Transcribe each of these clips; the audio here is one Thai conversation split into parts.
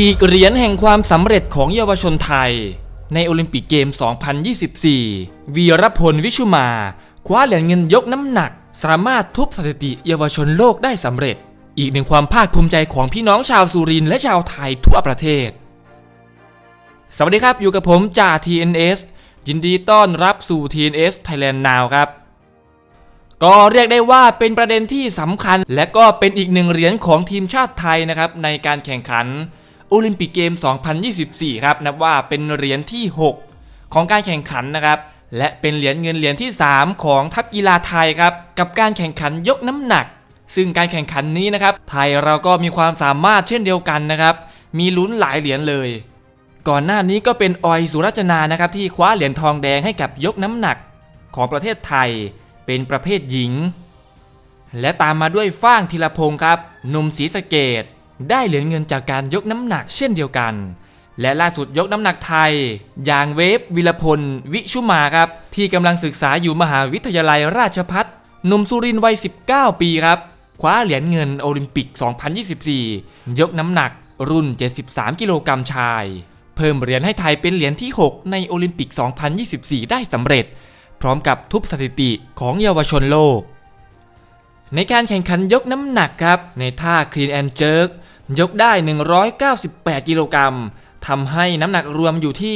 อีกเหรียญแห่งความสำเร็จของเยาวชนไทย ในโอลิมปิกเกม 2024 วีรพลวิชุมา คว้าเหรียญเงินยกน้ำหนัก สามารถทุบสถิติเยาวชนโลกได้สำเร็จ อีกหนึ่งความภาคภูมิใจของพี่น้องชาวสุรินและชาวไทยทั่วประเทศ สวัสดีครับอยู่กับผมจ่า TNS ยินดีต้อนรับสู่ TNS Thailand Now ครับก็เรียกได้ว่าเป็นประเด็นที่สำคัญ และก็เป็นอีกหนึ่งเหรียญของทีมชาติไทยนะครับในการแข่งขัน โอลิมปิกเกม 2024 ครับนับว่าเป็นเหรียญที่ 6 ของการแข่งขันนะครับ และเป็นเหรียญเงินเหรียญที่ 3 ของทัพกีฬาไทยครับกับการแข่งขันยกน้ำหนัก ซึ่งการแข่งขันนี้นะครับไทยเราก็มีความสามารถเช่นเดียวกันนะครับมีลุ้นหลายเหรียญเลย ก่อนหน้านี้ก็เป็นออยสุรจนานะครับที่คว้าเหรียญทองแดงให้กับยกน้ำหนักของประเทศไทยเป็นประเภทหญิง และตามมาด้วยฟ้างธีรพงศ์ครับหนุ่มศรีสะเกด ได้เหรียญเงินจากการยกน้ำหนักเช่นเดียวกัน และล่าสุดยกน้ำหนักไทย อย่างเวฟวิรพล วิชุมาครับ ที่กำลังศึกษาอยู่มหาวิทยาลัยราชพัฒหนุ่มสุรินทร์วัย 19 ปีครับ คว้าเหรียญเงินโอลิมปิก 2024 ยกน้ำหนักรุ่น 73 กิโลกรัมชาย เพิ่มเหรียญให้ไทยเป็นเหรียญที่ 6 ในโอลิมปิก 2024 ได้สำเร็จ พร้อมกับทุบสถิติของเยาวชนโลก ในการแข่งขันยกน้ำหนักครับ ในท่า Clean and Jerk ยกได้ 198 กิโลกรัมทำให้น้ำหนักรวมอยู่ที่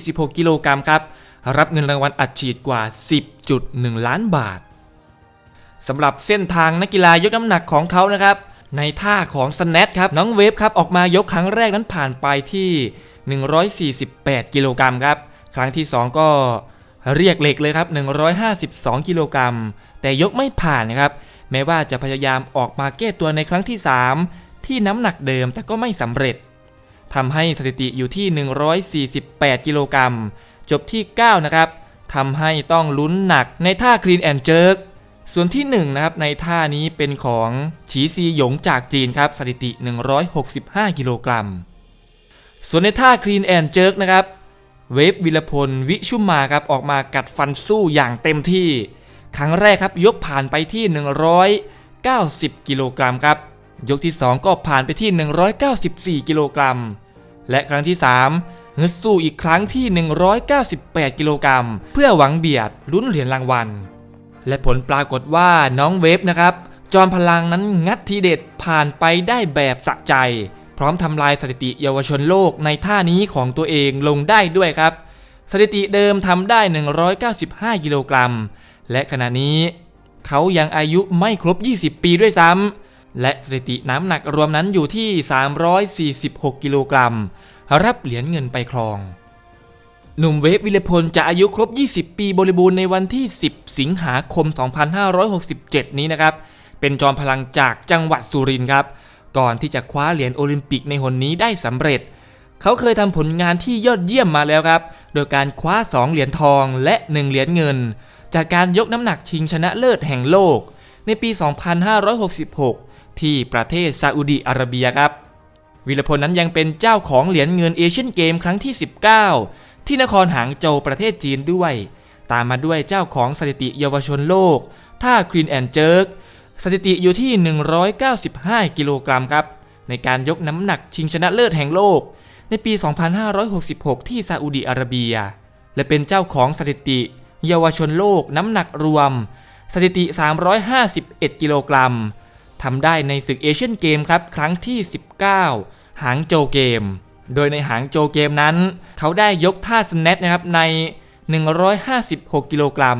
346 กิโลกรัมครับ รับเงินรางวัลอัดฉีดกว่า 10.1 ล้านบาทสำหรับเส้นทางนักกีฬายกน้ำหนักของเขานะครับ ในท่าของสแนทครับ น้องเวฟครับออกมายกครั้งแรกนั้นผ่านไปที่ 148 กิโลกรัมครับ ครั้งที่ 2 ก็เรียกเหล็กเลยครับ 152 กิโลกรัมแต่ยกไม่ผ่านนะครับ แม้ว่าจะพยายามออกมาแก้ตัวในครั้งที่ 3 ที่น้ำหนักเดิมแต่ก็ไม่สำเร็จทำให้สถิติอยู่ที่ 148 กิโลกรัม จบที่ 9 นะครับทำให้ต้องลุ้นหนักในท่า Clean and Jerk ส่วนที่ 1 นะครับ ในท่านี้เป็นของฉีซีหยงจากจีนครับ สถิติ 165 กิโลกรัม ส่วนในท่า Clean and Jerk นะครับ เวฟวิลพลวิชุมมาครับ ออกมากัดฟันสู้อย่างเต็มที่ ครั้งแรกครับยกผ่านไปที่ 190 กิโลกรัมครับ ยกที่ 2 ก็ผ่านไปที่ 194 กิโลกรัม และครั้งที่ 3ฮึดสู้อีกครั้งที่ 198 กิโลกรัม เพื่อหวังเบียดลุ้นเหรียญรางวัล และผลปรากฏว่าน้องเวฟนะครับ จอมพลังนั้นงัดทีเด็ดผ่านไปได้แบบสะใจ พร้อมทำลายสถิติเยาวชนโลกในท่านี้ของตัวเองลงได้ด้วยครับ สถิติเดิมทำได้ 195 กิโลกรัม และขณะนี้เขายังอายุไม่ครบ 20 ปีด้วยซ้ำ และสถิติน้ำหนักรวมนั้นอยู่ที่ 346 กิโลกรัม รับเหรียญเงินไปครอง หนุ่มเวฟวิลพลจะอายุครบ 20 ปีบริบูรณ์ในวันที่ 10 สิงหาคม 2567 นี้นะครับ เป็นจอมพลังจากจังหวัดสุรินทร์ครับ ก่อนที่จะคว้าเหรียญโอลิมปิกในหนนี้ได้สำเร็จ เขาเคยทำผลงานที่ยอดเยี่ยมมาแล้วครับ โดยการคว้า 2 เหรียญทองและ 1 เหรียญเงิน จากการยกน้ำหนักชิงชนะเลิศแห่งโลก ในปี 2566 ที่ประเทศซาอุดีอาระเบียครับวิรพลนั้นยังเป็นเจ้าของเหรียญเงินเอเชียนเกมครั้งที่ 19 ที่นครหางโจวประเทศจีนด้วย ตามมาด้วยเจ้าของสถิติเยาวชนโลก ท่าควีนแอนเจิร์กสถิติอยู่ที่ 195 กิโลกรัมครับ ในการยกน้ำหนักชิงชนะเลิศแห่งโลก ในปี 2566 ที่ซาอุดีอาระเบีย และเป็นเจ้าของสถิติเยาวชนโลกน้ำหนักรวม สถิติ 351 กิโลกรัม ทำได้ในศึกเอเชียนเกมครับครั้งที่ 19 หางโจเกม โดยในหางโจเกมนั้น เขาได้ยกท่าสแนทนะครับใน 156 กิโลกรัม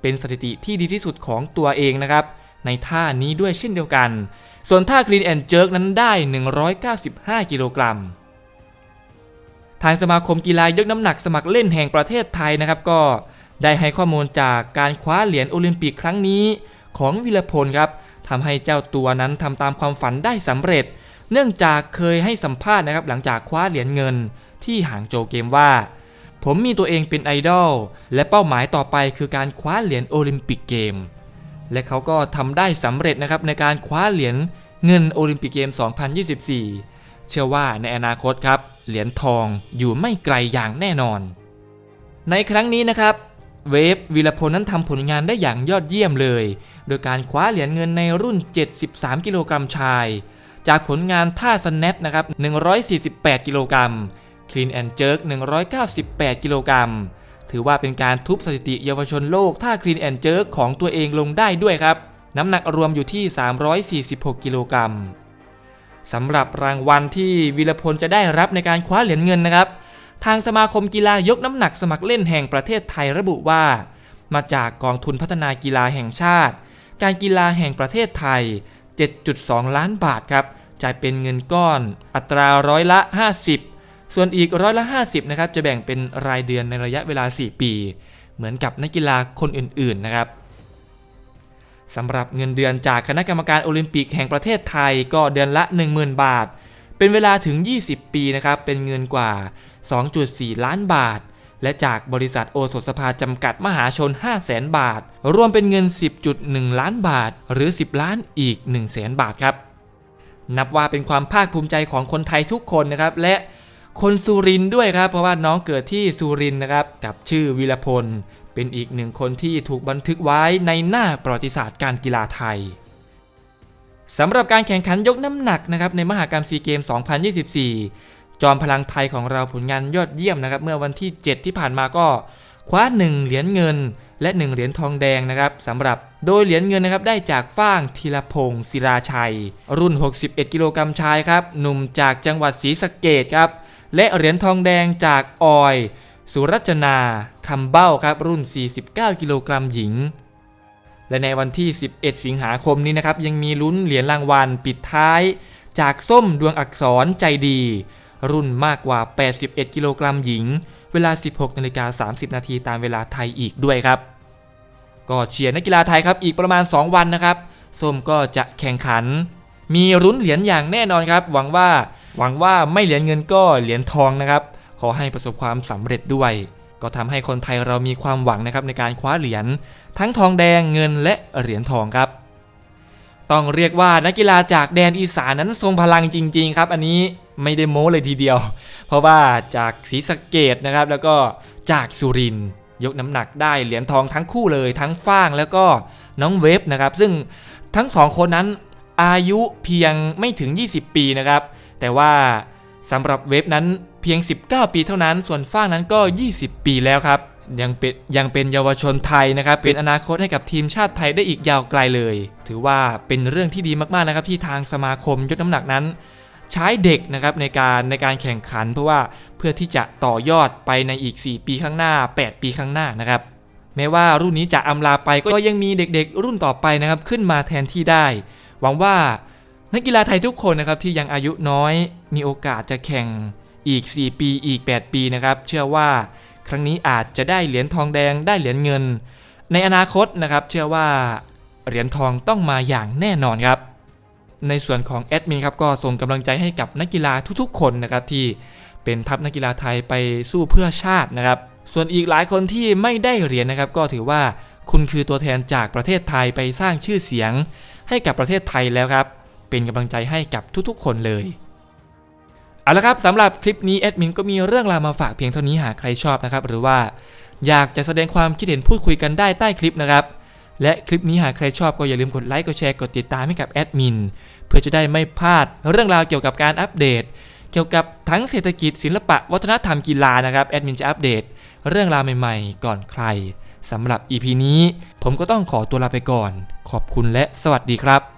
เป็นสถิติที่ดีที่สุดของตัวเองนะครับ ในท่านี้ด้วยเช่นเดียวกัน ส่วนท่า Clean and Jerk นั้นได้ 195 กิโลกรัม ทางสมาคมกีฬายกน้ำหนักสมัครเล่นแห่งประเทศไทยนะครับก็ได้ให้ข้อมูลจากการคว้าเหรียญโอลิมปิกครั้งนี้ของวิรพลครับ ทำให้เจ้าตัวนั้นทำตามความฝันได้สำเร็จ เนื่องจากเคยให้สัมภาษณ์นะครับหลังจากคว้าเหรียญเงินที่หางโจวเกมว่า ผมมีตัวเองเป็นไอดอลและเป้าหมายต่อไปคือการคว้าเหรียญโอลิมปิกเกม และเขาก็ทำได้สำเร็จนะครับในการคว้าเหรียญเงินโอลิมปิกเกม 2024 เชื่อว่าในอนาคตครับเหรียญทองอยู่ไม่ไกลอย่างแน่นอน ในครั้งนี้นะครับเวฟวีรพลนั้นทำผลงานได้อย่างยอดเยี่ยมเลย โดยการคว้าเหรียญเงินในรุ่น 73 กิโลกรัมชาย จากผลงานท่าสแนตนะครับ 148 กิโลกรัม Clean and Jerk 198 กิโลกรัมถือว่าเป็นการทุบสถิติเยาวชนโลกท่า Clean and Jerk ของตัวเองลงได้ด้วยครับ น้ำหนักรวมอยู่ที่ 346 กิโลกรัมสำหรับรางวัลที่วีรพลจะได้รับในการคว้าเหรียญเงินนะครับ ทางสมาคมกีฬายกน้ำหนักสมัครเล่นแห่งประเทศไทยระบุว่า มาจากกองทุนพัฒนากีฬาแห่งชาติ การกีฬาแห่งประเทศไทย 7.2 ล้านบาทครับจ่ายเป็นเงินก้อนอัตราร้อยละ 50 ส่วนอีกร้อยละ 50นะครับจะแบ่งเป็นรายเดือนในระยะเวลา 4 ปี เหมือนกับนักกีฬาคนอื่นๆนะครับสำหรับเงินเดือนจากคณะกรรมการโอลิมปิกแห่งประเทศไทยก็เดือนละ 10,000 บาท เป็นเวลาถึง 20 ปีนะครับเป็นเงินกว่า 2.4 ล้านบาท และจากบริษัทโอสถสภาจำกัดมหาชน 500,000บาท รวมเป็นเงิน 10.1 ล้านบาท หรือ 10 ล้านอีก 100,000บาทครับ นับว่าเป็นความภาคภูมิใจของคนไทยทุกคนนะครับ และคนสุรินด้วยครับ เพราะว่าน้องเกิดที่สุรินนะครับ กับชื่อวีรพล เป็นอีกหนึ่งคนที่ถูกบันทึกไว้ในหน้าประวัติศาสตร์การกีฬาไทยสำหรับการแข่งขันยกน้ำหนักนะครับในมหากรรมซีเกม 2024 จอมพลังไทยของเราผลงานยอดเยี่ยมนะครับ เมื่อวันที่ 7 ที่ผ่านมาก็คว้า 1 เหรียญเงิน และ 1 เหรียญทองแดงนะครับสำหรับโดยเหรียญเงินนะครับได้จากฟ้างธีรพงศ์ศิราชัย รุ่น 61 กิโลกรัมชายครับหนุ่มจากจังหวัดศรีสะเกดครับและเหรียญทองแดงจากออย สุรัจนาคำเบ้าครับรุ่น 49 กิโลกรัมหญิง และในวันที่ 11 สิงหาคมนี้นะครับยังมีลุ้นเหรียญรางวัลปิดท้าย จากส้มดวงอักษรใจดี รุ่นมากกว่า 81 กิโลกรัมหญิง เวลา 16นาฬิกา30 นาทีตามเวลาไทยอีกด้วยครับ ก็เชียร์นักกีฬาไทยครับอีกประมาณ 2 วันนะครับส้มก็จะแข่งขัน มีรุ้นเหรียญอย่างแน่นอนครับ หวังว่าหวังว่าไม่เหรียญเงินก็เหรียญทองนะครับ ขอให้ประสบความสำเร็จด้วย ก็ทำให้คนไทยเรามีความหวังนะครับในการคว้าเหรียญทั้งทองแดงเงินและเหรียญทองครับ ต้องเรียกว่านักกีฬาจากแดนอีสานนั้นทรงพลังจริง ๆ ครับ อันนี้ไม่ได้โม้เลยทีเดียว เพราะว่าจากศรีสะเกดนะครับ แล้วก็จากสุรินยกน้ำหนักได้เหรียญทองทั้งคู่เลยทั้งฟ้างแล้วก็น้องเวฟนะครับ ซึ่งทั้งสองคนนั้นอายุเพียงไม่ถึง 20 ปีนะครับ แต่ว่าสำหรับเวฟนั้นเพียง 19 ปีเท่านั้น ส่วนฟ้างนั้นก็ 20 ปีแล้วครับ ยังเป็นยังเป็นเยาวชนไทยนะครับ เป็นอนาคตให้กับทีมชาติไทยได้อีกยาวไกลเลย ถือว่าเป็นเรื่องที่ดีมากๆนะครับ ที่ทางสมาคมยกน้ำหนักนั้น ใช้เด็กนะครับในการในการแข่งขัน เพราะว่าเพื่อที่จะต่อยอดไปในอีก 4 ปีข้างหน้า 8 ปีข้างหน้านะครับแม้ว่ารุ่นนี้จะอำลาไปก็ยังมีเด็กๆ รุ่นต่อไปนะครับขึ้นมาแทนที่ได้ หวังว่านักกีฬาไทยทุกคนนะครับที่ยังอายุน้อยมีโอกาสจะแข่งอีก 4 ปีอีก 8 ปีนะครับ เชื่อว่า ครั้งนี้อาจจะได้เหรียญทองแดงได้เหรียญเงิน ในอนาคตนะครับเชื่อว่าเหรียญทองต้องมาอย่างแน่นอนครับ ในส่วนของแอดมินครับก็ส่งกำลังใจให้กับนักกีฬาทุกๆ คนนะครับที่เป็นทัพนักกีฬาไทยไปสู้เพื่อชาตินะครับ ส่วนอีกหลายคนที่ไม่ได้เหรียญนะครับ ก็ถือว่าคุณคือตัวแทนจากประเทศไทยไปสร้างชื่อเสียง ให้กับประเทศไทยแล้วครับ เป็นกำลังใจให้กับทุกๆ คนเลย เอาละครับสำหรับคลิปนี้แอดมินก็มีเรื่องราวมาฝากเพียงเท่านี้หากใครชอบนะครับ หรือว่าอยากจะแสดงความคิดเห็นพูดคุยกันได้ใต้คลิปนะครับ และคลิปนี้หากใครชอบก็อย่าลืมกดไลค์กดแชร์กดติดตามให้กับแอดมินเพื่อจะได้ไม่พลาดเรื่องราวเกี่ยวกับการอัปเดต เกี่ยวกับทั้งเศรษฐกิจศิลปะวัฒนธรรมกีฬานะครับแอดมินจะอัปเดต เรื่องราวใหม่ๆ ก่อนใครสำหรับ EP นี้ ผมก็ต้องขอตัวลาไปก่อน ขอบคุณและสวัสดีครับ